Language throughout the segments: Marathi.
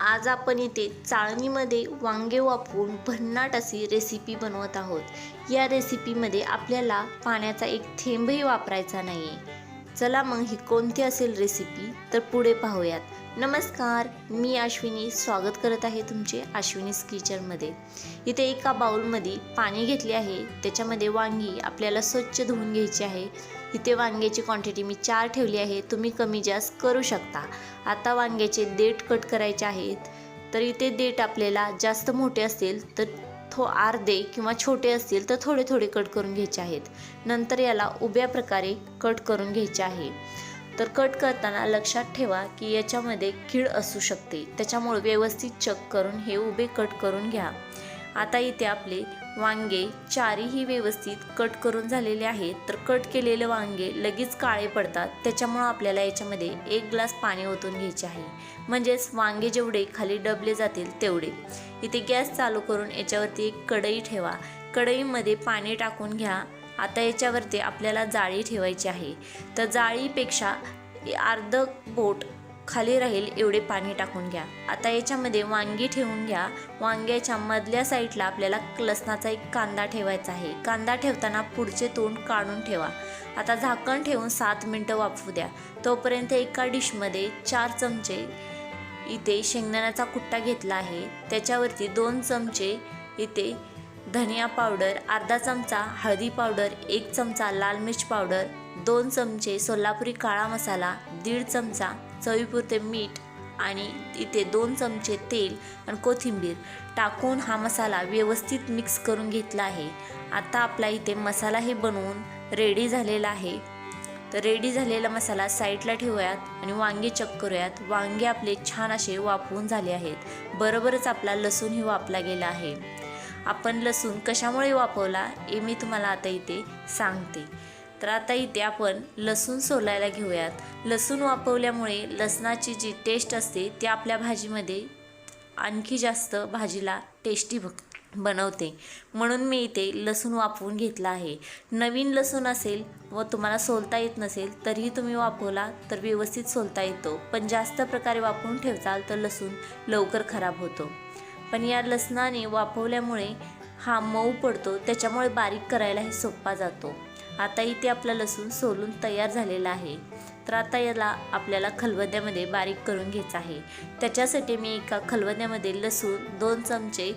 आज आपण इथे चाळणीमध्ये वांगे वापरून भन्नाट अशी रेसिपी बनवत आहोत. या रेसिपीमध्ये आपल्याला पाण्याचा एक थेंबही वापरायचा नाही आहे चला मग ही कोणती असेल रेसिपी तर पुढे पाहूयात. नमस्कार मी अश्विनी. स्वागत करत आहे तुमचे अश्विनीस किचनमध्ये. इथे एका बाऊलमध्ये पाणी घेतले आहे. त्याच्यामध्ये वांगी आपल्याला स्वच्छ धुवून घ्यायची आहे. इथे वांग्याची क्वांटिटी मी चार ठेवली आहे. तुम्ही कमी जास्त करू शकता. आता वांग्याचे देठ कट करायचे आहेत. तर इथे देठ आपल्याला जास्त मोठे असतील तर थो अर्धे किंवा छोटे असतील तर थोडे थोडे कट करून घ्यायचे आहेत. नंतर याला उभ्या प्रकारे कट करून घ्यायचे आहे. तर कट करताना लक्षात ठेवा की याच्यामध्ये कीड असू शकते. त्याच्यामुळे व्यवस्थित चक करून हे उभे कट करून घ्या. आता इथे आपले वांगे चारीही व्यवस्थित कट करून झालेले आहेत. तर कट केलेले वांगे लगेच काळे पडतात. त्याच्यामुळं आपल्याला याच्यामध्ये एक ग्लास पाणी ओतून घ्यायचे आहे. म्हणजेच वांगे जेवढे खाली डबले जातील तेवढे. इथे गॅस चालू करून याच्यावरती एक कढई ठेवा. कढईमध्ये पाणी टाकून घ्या. आता याच्यावरती आपल्याला जाळी ठेवायची आहे. तर जाळीपेक्षा अर्ध बोट खाली राहील एवढे पाणी टाकून घ्या. आता याच्यामध्ये वांगी ठेवून घ्या. वांग्याच्या मधल्या साईडला आपल्याला लसणाचा एक कांदा ठेवायचा आहे. कांदा ठेवताना पुढचे तोंड काढून ठेवा. आता झाकण ठेवून सात मिनटं वाफू द्या. तोपर्यंत एका डिशमध्ये चार चमचे इथे शेंगदाण्याचा कुट्टा घेतला आहे. त्याच्यावरती दोन चमचे इथे धनिया पावडर अर्धा चमचा हळदी पावडर एक चमचा लाल मिर्च पावडर दोन चमचे सोलापुरी काळा मसाला दीड चमचा चवीपुरते मीठ आणि इथे दोन चमचे तेल आणि कोथिंबीर टाकून हा मसाला व्यवस्थित मिक्स करून घेतला आहे. आता आपला इथे मसालाही बनवून रेडी झालेला आहे. तर रेडी झालेला मसाला साईडला ठेवूयात आणि वांगे चक करूयात. वांगे आपले छान असे वाफवून झाले आहेत. बरोबरच आपला लसूणही वापला गेला आहे. आपण लसूण कशामुळे वापरला हे मी तुम्हाला आता इथे सांगते. तर आता इथे आपण लसूण सोलायला घेऊयात. लसूण वापरल्यामुळे लसणाची जी टेस्ट असते ती आपल्या भाजीमध्ये आणखी जास्त भाजीला टेस्टी बनवते. म्हणून मी इथे लसूण वापरून घेतला आहे. नवीन लसूण असेल व तुम्हाला सोलता येत नसेल तरीही तुम्ही वापरला तर व्यवस्थित सोलता येतो. पण जास्त प्रकारे वापरून ठेवचाल तर लसूण लवकर खराब होतो. पण या लसणाने वाफवल्यामुळे हा मऊ पडतो त्याच्यामुळे बारीक करायलाही सोपा जातो. आता इथे आपला लसूण सोलून तयार झालेला आहे. तर आता याला आपल्याला खलबद्यामध्ये बारीक करून घ्यायचं आहे. त्याच्यासाठी मी एका खलबद्यामध्ये लसूण दोन चमचे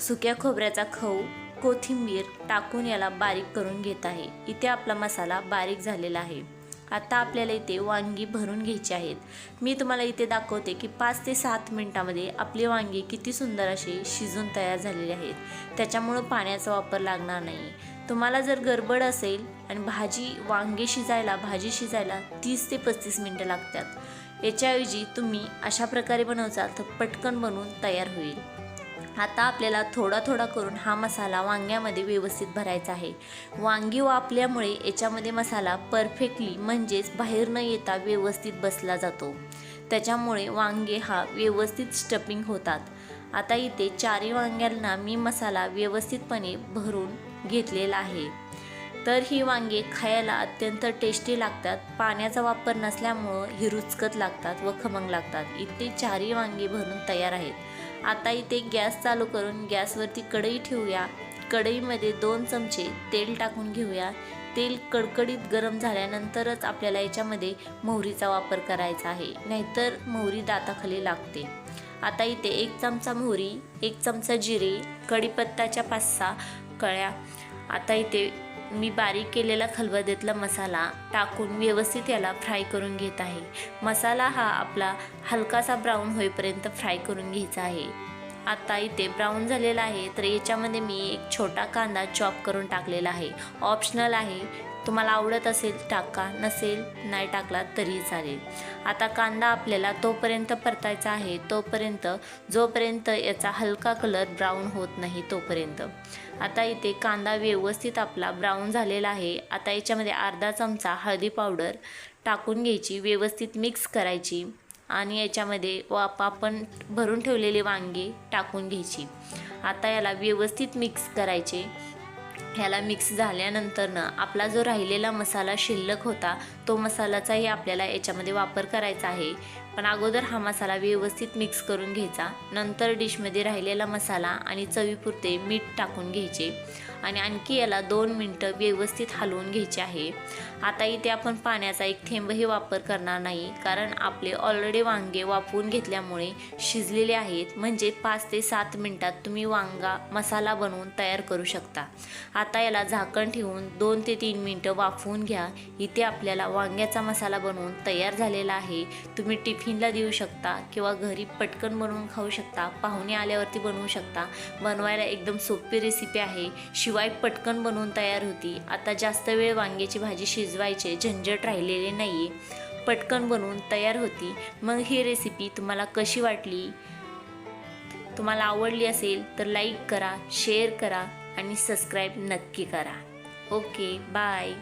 सुक्या खोबऱ्याचा खऊ कोथिंबीर टाकून याला बारीक करून घेत आहे. इथे आपला मसाला बारीक झालेला आहे. आता आपल्याला इथे वांगी भरून घ्यायची आहेत. मी तुम्हाला इथे दाखवते की पाच ते सात मिनटामध्ये आपली वांगी किती सुंदर असे शिजून तयार झालेले आहेत. त्याच्यामुळं पाण्याचा वापर लागणार नाही. तुम्हाला जर गडबड असेल आणि भाजी वांगे शिजायला भाजी शिजायला तीस ते पस्तीस मिनटं लागतात. याच्याऐवजी तुम्ही अशा प्रकारे बनवचाल तर पटकन बनवून तयार होईल. आता आपल्याला थोडा थोडा करून हा मसाला वांग्यामध्ये व्यवस्थित भरायचा आहे. वांगी वापल्यामुळे याच्यामध्ये मसाला परफेक्टली म्हणजेच बाहेर न येता व्यवस्थित बसला जातो. त्याच्यामुळे वांगे हा व्यवस्थित स्टपिंग होतात. आता इथे चारी वांग्यांना मी मसाला व्यवस्थितपणे भरून घेतलेला आहे. तर ही वांगे खायला अत्यंत टेस्टी लागतात. पाण्याचा वापर नसल्यामुळं ही रुचकत लागतात व खमंग लागतात. इथे चारही वांगी भरून तयार आहेत. आता इथे गॅस चालू करून गॅसवरती कढई ठेवूया. कढईमध्ये दोन चमचे तेल टाकून घेऊया. तेल कडकडीत गरम झाल्यानंतरच आपल्याला याच्यामध्ये मोहरीचा वापर करायचा आहे. नाहीतर मोहरी दाताखाली लागते. आता इथे एक चमचा मोहरी एक चमचा जिरे कढीपत्ताच्या पाच सहा कळ्या आता इथे मी बारीक केलेला खलबत्त्यातला मसाला टाकून व्यवस्थित याला फ्राय करून घेत आहे. मसाला हा आपला हलकासा ब्राऊन होईपर्यंत फ्राय करून घ्यायचा आहे. आता इथे ब्राऊन झालेला आहे तर याच्यामध्ये मी एक छोटा कांदा चॉप करून टाकलेला आहे. ऑप्शनल आहे तुम्हाला आवडत असेल टाका नसेल नाही टाकला तरी चालेल. आता कांदा आपल्याला तोपर्यंत परतायचा आहे तोपर्यंत जोपर्यंत याचा हलका कलर ब्राऊन होत नाही तोपर्यंत. आता इथे कांदा व्यवस्थित आपला ब्राऊन झालेला आहे. आता याच्यामध्ये अर्धा चमचा हळदी पावडर टाकून घ्यायची व्यवस्थित मिक्स करायची आणि याच्यामध्ये वाप आपण भरून ठेवलेले वांगे टाकून घ्यायची. आता याला व्यवस्थित मिक्स करायचे. ह्याला मिक्स झाल्यानंतरनं आपला जो राहिलेला मसाला शिल्लक होता तो मसाल्याचाही आपल्याला याच्यामध्ये वापर करायचा आहे. पण अगोदर हा मसाला व्यवस्थित मिक्स करून घ्यायचा. नंतर डिशमध्ये राहिलेला मसाला आणि चवीपुरते मीठ टाकून घ्यायचे. आणि आणखी याला दोन मिनटं व्यवस्थित हलवून घ्यायचे आहे. आता इथे आपण पाण्याचा एक थेंबही वापर करणार नाही कारण आपले ऑलरेडी वांगे वाफवून घेतल्यामुळे शिजलेले आहेत. म्हणजे पाच ते सात मिनटात तुम्ही वांगा मसाला बनवून तयार करू शकता. आता याला झाकण ठेवून दोन ते तीन मिनटं वाफवून घ्या. इथे आपल्याला वांग्याचा मसाला बनवून तयार झालेला आहे. तुम्ही टिफिनला देऊ शकता किंवा घरी पटकन बनवून खाऊ शकता पाहुणे आल्यावरती बनवू शकता. बनवायला एकदम सोपी रेसिपी आहे. शिवाय पटकन बनवून तयार होती. आता जास्त वेळ वांग्याची भाजी शिजवायचे झंझट राहिलेले नाही पटकन बनवून तयार होती. मग ही रेसिपी तुम्हाला कशी वाटली? तुम्हाला आवडली असेल तर लाईक करा शेअर करा आणि सबस्क्राईब नक्की करा. Okay bye